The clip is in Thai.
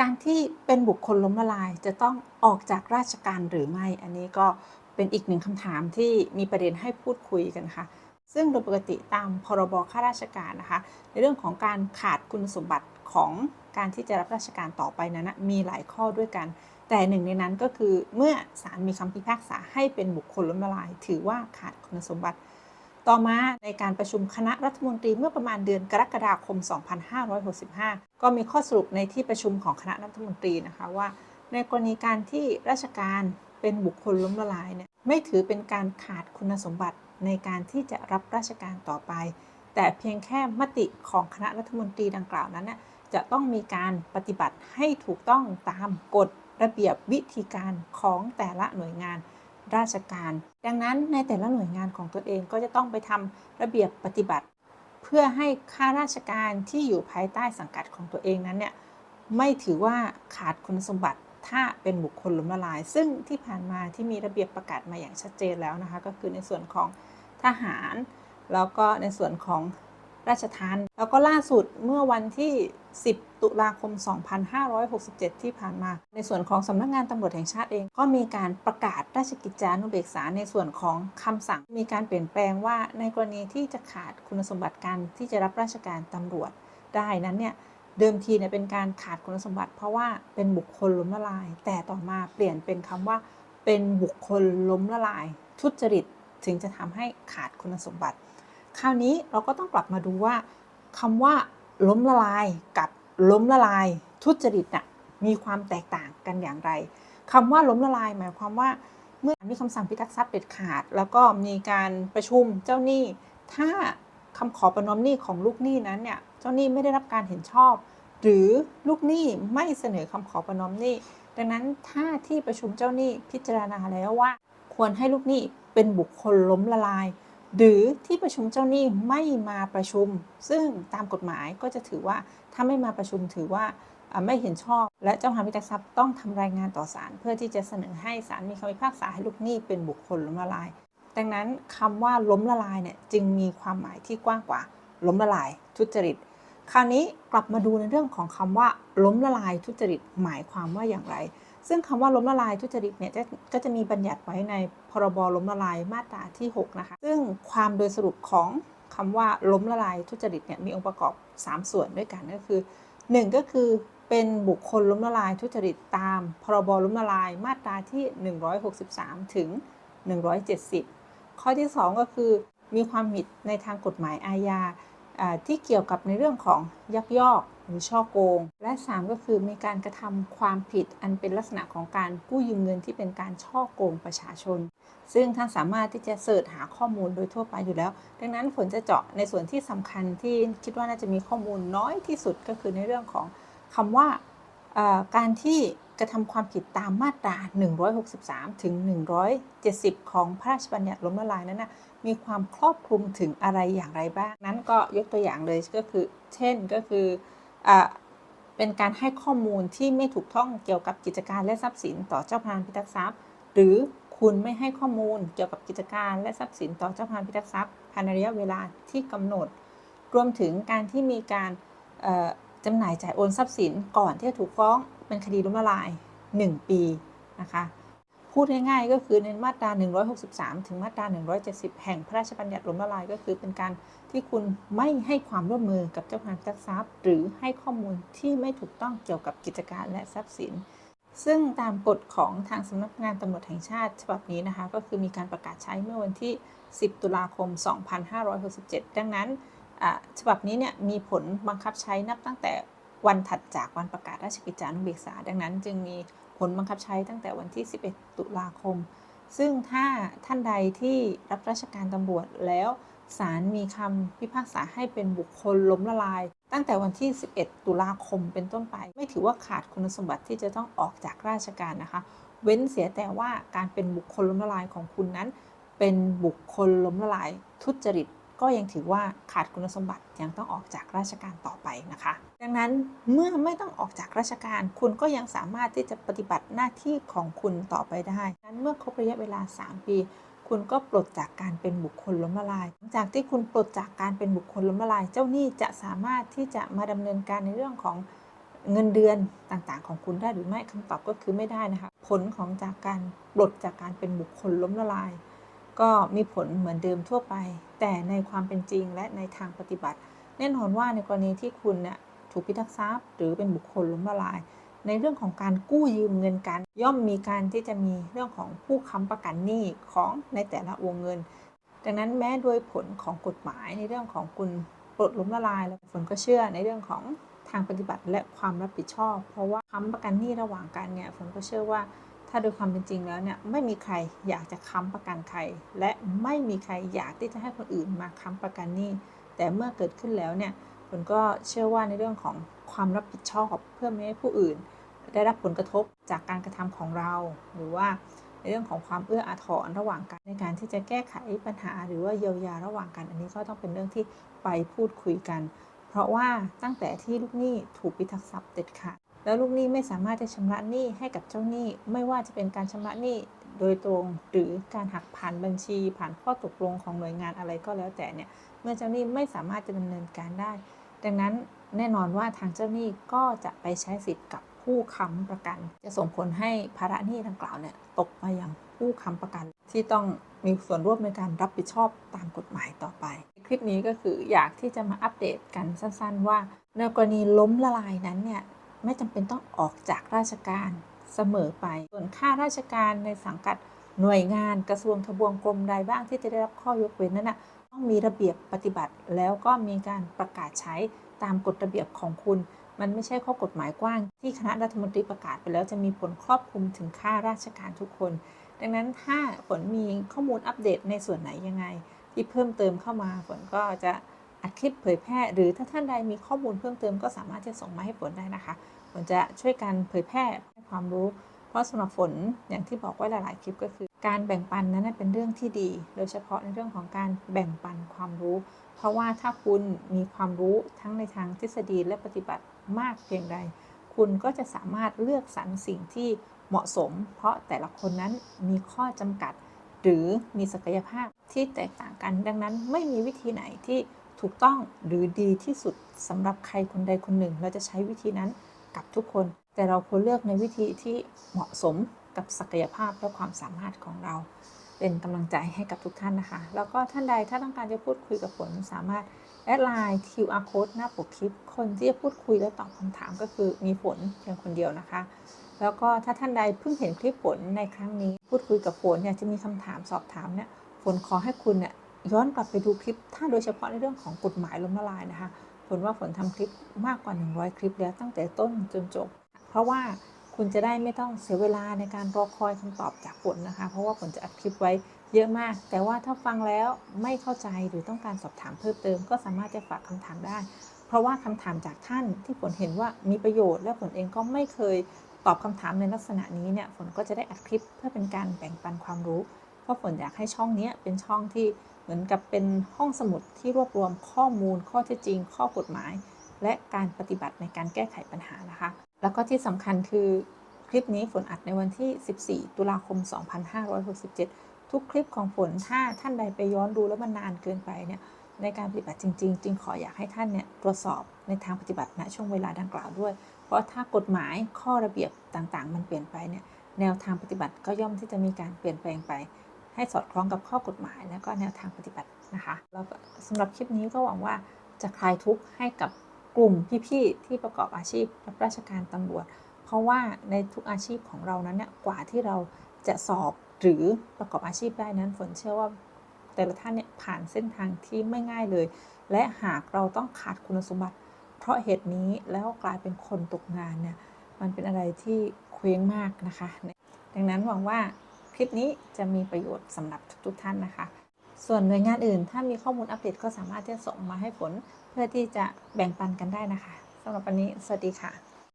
การที่เป็นบุคคลล้มละลายจะต้องออกจากราชการหรือไม่ อันนี้ก็เป็นอีกหนึ่งคำถามที่มีประเด็นให้พูดคุยกันค่ะ ซึ่งโดยปกติตามพรบข้าราชการนะคะ ในเรื่องของการขาดคุณสมบัติของการที่จะรับราชการต่อไปนั้นนะมีหลายข้อด้วยกัน แต่หนึ่งในนั้นก็คือเมื่อศาลมีคำพิพากษาให้เป็นบุคคลล้มละลาย ถือว่าขาดคุณสมบัติ ต่อมาในการประชุมคณะรัฐมนตรีเมื่อประมาณเดือนกรกฎาคม 2565 ก็มีข้อสรุปในที่ประชุมของคณะรัฐมนตรีนะคะว่า ในกรณีการที่ราชการเป็นบุคคลล้มละลายเนี่ยไม่ถือเป็นการขาดคุณสมบัติในการที่จะรับราชการต่อไป แต่เพียงแค่มติของคณะรัฐมนตรีดังกล่าวนั้นน่ยจะต้องมีการปฏิบัติให้ถูกต้องตามกฎระเบียบวิธีการของแต่ละหน่วยงาน ราชการ ดังนั้นในแต่ละหน่วยงานของตัวเองก็จะต้องไปทำระเบียบปฏิบัติ เพื่อให้ข้าราชการที่อยู่ภายใต้สังกัดของตัวเองนั้นเนี่ยไม่ถือว่าขาดคุณสมบัติถ้าเป็นบุคคลล้มละลาย ซึ่งที่ผ่านมาที่มีระเบียบประกาศมาอย่างชัดเจนแล้วนะคะ ก็คือในส่วนของทหาร แล้วก็ในส่วนของ ราชทัณฑ์แล้วก็ล่าสุดเมื่อวันที่ 10 ตุลาคม 2567 ที่ผ่านมา ในส่วนของสำนักงานตำรวจแห่งชาติเอง ก็มีการประกาศราชกิจจานุเบกษาในส่วนของคำสั่ง มีการเปลี่ยนแปลงว่าในกรณีที่จะขาดคุณสมบัติการที่จะรับราชการตำรวจได้นั้นเนี่ยเดิมทีเนี่ยเป็นการขาดคุณสมบัติ เพราะว่าเป็นบุคคลล้มละลาย แต่ต่อมาเปลี่ยนเป็นคำว่าเป็นบุคคลล้มละลาย ทุจริตถึงจะทำให้ขาดคุณสมบัติ คราวนี้เราก็ต้องกลับมาดูว่าคำว่าล้มละลายกับล้มละลาย ทุจริตน่ะมีความแตกต่างกันอย่างไรคำว่าล้มละลาย หมายความว่าเมื่อมีคำสั่งพิทักษ์ทรัพย์เด็ดขาด แล้วก็มีการประชุมเจ้าหนี้ ถ้าคำขอประนอมหนี้ของลูกหนี้นั้นเนี่ยเจ้าหนี้ไม่ได้รับการเห็นชอบ หรือลูกหนี้ไม่เสนอคำขอประนอมหนี้ ดังนั้นถ้าที่ประชุมเจ้าหนี้พิจารณาแล้วว่า ควรให้ลูกหนี้เป็นบุคคลล้มละลาย หรือที่ประชุมเจ้าหนี้ไม่มาประชุม ซึ่งตามกฎหมายก็จะถือว่าถ้าไม่มาประชุมถือว่าไม่เห็นชอบ และเจ้าพนักพิทักษ์ทรัพย์ต้องทำรายงานต่อศาลเพื่อที่จะเสนอให้ศาลมีคำพิพากษาให้ลูกหนี้เป็นบุคคลล้มละลาย ดังนั้นคำว่าล้มละลายเนี่ยจึงมีความหมายที่กว้างกว่า ล้มละลาย ทุจริต คราวนี้กลับมาดูในเรื่องของคำว่า ล้มละลายทุจริตหมายความว่าอย่างไร ซึ่งคำว่าล้มละลายทุจริตเนี่ยก็จะมีบัญญัติไว้ในพรบล้มละลายมาตราที่ 6 นะคะ ซึ่งความโดยสรุปของคำว่าล้มละลายทุจริตเนี่ยมีองค์ประกอบ 3 ส่วนด้วยกันก็คือ 1 ก็คือเป็นบุคคลล้มละลายทุจริตตาม พรบล้มละลายมาตราที่ 163 ถึง 170 ข้อที่ 2 ก็คือมีความผิดในทางกฎหมายอาญาที่เกี่ยวกับในเรื่องของยักยอก หรือช่อโกง และ 3 ก็คือมีการกระทำความผิดอันเป็นลักษณะของการกู้ยืมเงินที่เป็นการช่อโกงประชาชน ซึ่งท่านสามารถที่จะเสิร์ชหาข้อมูลโดยทั่วไปอยู่แล้ว ดังนั้นผลจะเจาะในส่วนที่สำคัญที่คิดว่าน่าจะมีข้อมูลน้อยที่สุดก็คือในเรื่องของคำว่าการที่กระทำความผิดตามมาตรา 163 ถึง 170 ของพระราชบัญญัติล้มละลายนั้นนะมีความครอบคลุมถึงอะไรอย่างไรบ้าง นั้นก็ยกตัวอย่างเลยก็คือ เช่นก็คือ เป็นการให้ข้อมูลที่ไม่ถูกต้องเกี่ยวกับกิจการและทรัพย์สินต่อเจ้าพนักพิทักษ์ทรัพย์ หรือคุณไม่ให้ข้อมูลเกี่ยวกับกิจการและทรัพย์สินต่อเจ้าพนักพิทักษ์ทรัพย์ภายในระยะเวลาที่กำหนด รวมถึงการที่มีการจำหน่ายจ่ายโอนทรัพย์สินก่อนที่จะถูกฟ้องเป็นคดีล้มละลาย 1 ปีนะคะ พูดง่ายๆ ก็คือในมาตรา 163 ถึงมาตรา 170 แห่งพระราชบัญญัติล้มละลายก็คือเป็นการที่คุณไม่ให้ความร่วมมือกับเจ้าพนักงานทรัพย์ หรือให้ข้อมูลที่ไม่ถูกต้องเกี่ยวกับกิจการและทรัพย์สิน ซึ่งตามกฎของทางสำนักงานตำรวจแห่งชาติฉบับนี้นะคะ ก็คือมีการประกาศใช้เมื่อวันที่ 10 ตุลาคม 2567 ดังนั้นฉบับนี้เนี่ยมีผลบังคับใช้นับตั้งแต่วันถัดจากวันประกาศราชกิจจานุเบกษา ดังนั้นจึงมี ผลบังคับใช้ตั้งแต่วันที่ 11 ตุลาคม ซึ่งถ้าท่านใดที่รับราชการตำรวจแล้วศาลมีคำพิพากษาให้เป็นบุคคลล้มละลาย ตั้งแต่วันที่ 11 ตุลาคมเป็นต้นไป ไม่ถือว่าขาดคุณสมบัติที่จะต้องออกจากราชการนะคะ เว้นเสียแต่ว่าการเป็นบุคคลล้มละลายของคุณนั้น เป็นบุคคลล้มละลายทุจริต ก็ยังถือว่าขาดคุณสมบัติยังต้องออกจากราชการต่อไปนะคะ ดังนั้นเมื่อไม่ต้องออกจากราชการ คุณก็ยังสามารถที่จะปฏิบัติหน้าที่ของคุณต่อไปได้นั้นเมื่อครบระยะเวลา 3 ปี คุณก็ปลดจากการเป็นบุคคลล้มละลาย หลังจากที่คุณปลดจากการเป็นบุคคลล้มละลาย เจ้าหนี้จะสามารถที่จะมาดำเนินการในเรื่องของเงินเดือนต่างๆ ของคุณได้หรือไม่คำตอบก็คือไม่ได้นะคะ ผลของจากการปลดจากการเป็นบุคคลล้มละลาย ก็มีผลเหมือนเดิมทั่วไป แต่ในความเป็นจริงและในทางปฏิบัติ แน่นอนว่าในกรณีที่คุณเนี่ยถูกพิทักษ์ทรัพย์หรือเป็นบุคคลล้มละลาย ในเรื่องของการกู้ยืมเงินกัน ย่อมมีการที่จะมีเรื่องของผู้ค้ำประกันหนี้ของในแต่ละวงเงิน ดังนั้นแม้โดยผลของกฎหมายในเรื่องของคุณปลดล้มละลาย แล้วฝนก็เชื่อในเรื่องของทางปฏิบัติและความรับผิดชอบ เพราะว่าค้ำประกันหนี้ระหว่างกันเนี่ยฝนก็เชื่อว่า ถ้าโดยความเป็นจริงแล้วเนี่ยไม่มีใครอยากจะค้ำประกันใคร และไม่มีใครอยากที่จะให้คนอื่นมาค้ำประกันหนี้ แต่เมื่อเกิดขึ้นแล้วเนี่ยฝนก็เชื่อว่าในเรื่องของความรับผิดชอบเพื่อไม่ให้ผู้อื่น ได้รับผลกระทบจากการกระทำของเรา หรือว่าในเรื่องของความเอื้ออาทรระหว่างกันในการที่จะแก้ไขปัญหา หรือว่าเยียวยาระหว่างกัน อันนี้ก็ต้องเป็นเรื่องที่ไปพูดคุยกัน เพราะว่าตั้งแต่ที่ลูกหนี้ถูกพิทักษ์ทรัพย์เด็ดขาด แล้วลูกหนี้ไม่สามารถจะชำระหนี้ให้กับเจ้าหนี้ ไม่ว่าจะเป็นการชำระหนี้โดยตรง หรือการหักผ่านบัญชี ผ่านข้อตกลงของหน่วยงานอะไรก็แล้วแต่เนี่ยเมื่อเจ้าหนี้ไม่สามารถจะดำเนินการได้ ดังนั้นแน่นอนว่าทางเจ้าหนี้ก็จะไปใช้สิทธิ์กับผู้ค้ำประกัน จะส่งผลให้ภาระหนี้ดังกล่าวเนี่ยตกมาอย่างผู้ค้ำประกัน ที่ต้องมีส่วนร่วมในการรับผิดชอบตามกฎหมายต่อไป คลิปนี้ก็คืออยากที่จะมาอัปเดตกันสั้นๆ ว่าในกรณีล้มละลายนั้นเนี่ย ไม่จำเป็นต้องออกจากราชการเสมอไป ส่วนค่าราชการในสังกัดหน่วยงานกระทรวงทบวงกรมใดบ้างที่จะได้รับข้อยกเว้นนั้นนะต้องมีระเบียบปฏิบัติ แล้วก็มีการประกาศใช้ตามกฎระเบียบของคุณ มันไม่ใช่ข้อกฎหมายกว้าง ที่คณะรัฐมนตรีประกาศไปแล้วจะมีผลครอบคลุมถึงค่าราชการทุกคน ดังนั้นถ้าฝนมีข้อมูลอัปเดตในส่วนไหนยังไง ที่เพิ่มเติมเข้ามาฝนก็จะ อัดคลิปเผยแพร่ หรือถ้าท่านใดมีข้อมูลเพิ่มเติมก็สามารถจะส่งมาให้ฝนได้นะคะฝนจะช่วยกันเผยแพร่ให้ความรู้ เพราะสำหรับฝนอย่างที่บอกไว้หลายๆ คลิปก็คือ การแบ่งปันนั้นเป็นเรื่องที่ดี โดยเฉพาะในเรื่องของการแบ่งปันความรู้ เพราะว่าถ้าคุณมีความรู้ทั้งในทางทฤษฎีและปฏิบัติมากเพียงใด คุณก็จะสามารถเลือกสรรสิ่งที่เหมาะสม เพราะแต่ละคนนั้นมีข้อจำกัด หรือมีศักยภาพที่แตกต่างกัน ดังนั้นไม่มีวิธีไหนที่ ถูกต้องหรือดีที่สุดสำหรับใครคนใดคนหนึ่ง เราจะใช้วิธีนั้นกับทุกคน แต่เราควรเลือกในวิธีที่เหมาะสมกับศักยภาพและความสามารถของเรา เป็นกำลังใจให้กับทุกท่านนะคะ แล้วก็ท่านใดถ้าต้องการจะพูดคุยกับฝนสามารถแอดไลน์ QR code หน้าปกคลิป คนที่จะพูดคุยและตอบคำถามก็คือมีฝนเพียงคนเดียวนะคะ แล้วก็ถ้าท่านใดเพิ่งเห็นคลิปฝนในครั้งนี้ พูดคุยกับฝนอยากจะมีคำถามสอบถามเนี่ยฝนขอให้คุณเนี่ย ย้อนกลับไปดูคลิป ถ้าโดยเฉพาะในเรื่องของกฎหมายล้มละลายนะคะฝนว่าฝนทำคลิปมากกว่า 100 คลิปแล้วตั้งแต่ต้นจนจบ เพราะว่าคุณจะได้ไม่ต้องเสียเวลาในการรอคอยคำตอบจากฝนนะคะ เพราะว่าฝนจะอัดคลิปไว้เยอะมาก แต่ว่าถ้าฟังแล้วไม่เข้าใจหรือต้องการสอบถามเพิ่มเติม ก็สามารถจะฝากคำถามได้ เพราะว่าคำถามจากท่านที่ฝนเห็นว่ามีประโยชน์ และฝนเองก็ไม่เคยตอบคำถามในลักษณะนี้เนี่ยฝนก็จะได้อัดคลิปเพื่อเป็นการแบ่งปันความรู้ เพราะฝนอยากให้ช่องนี้เป็นช่องที่เหมือนกับเป็นห้องสมุดที่รวบรวมข้อมูล ข้อเท็จจริง ข้อกฎหมาย และการปฏิบัติในการแก้ไขปัญหานะคะ แล้วก็ที่สำคัญคือคลิปนี้ฝนอัดในวันที่ 14 ตุลาคม 2567 ทุกคลิปของฝนถ้าท่านใดไปย้อนดูแล้วมันนานเกินไปเนี่ยในการปฏิบัติจริง ๆ จึงขออยากให้ท่านเนี่ยตรวจสอบในทางปฏิบัติณช่วงเวลาดังกล่าวด้วย เพราะถ้ากฎหมายข้อระเบียบต่างๆ มันเปลี่ยนไปเนี่ยแนวทางปฏิบัติก็ย่อมที่จะมีการเปลี่ยนแปลงไป ให้สอดคล้องกับข้อกฎหมาย และก็แนวทางปฏิบัตินะคะแล้วก็สำหรับคลิปนี้ก็หวังว่าจะคลายทุกข์ให้กับกลุ่มพี่ๆที่ประกอบอาชีพรับราชการตำรวจ เพราะว่าในทุกอาชีพของเรานั้นเนี่ยกว่าที่เราจะสอบหรือประกอบอาชีพได้นั้นฝนเชื่อว่าแต่ละท่านเนี่ยผ่านเส้นทางที่ไม่ง่ายเลย และหากเราต้องขาดคุณสมบัติ เพราะเหตุนี้แล้วกลายเป็นคนตกงานเนี่ยมันเป็นอะไรที่เคว้งมากนะคะ ดังนั้นหวังว่า คลิปนี้จะมีประโยชน์สำหรับทุกๆท่านนะคะ ส่วนหน่วยงานอื่น ถ้ามีข้อมูลอัปเดตก็สามารถที่จะส่งมาให้ผล เพื่อที่จะแบ่งปันกันได้นะคะสำหรับวันนี้ สวัสดีค่ะ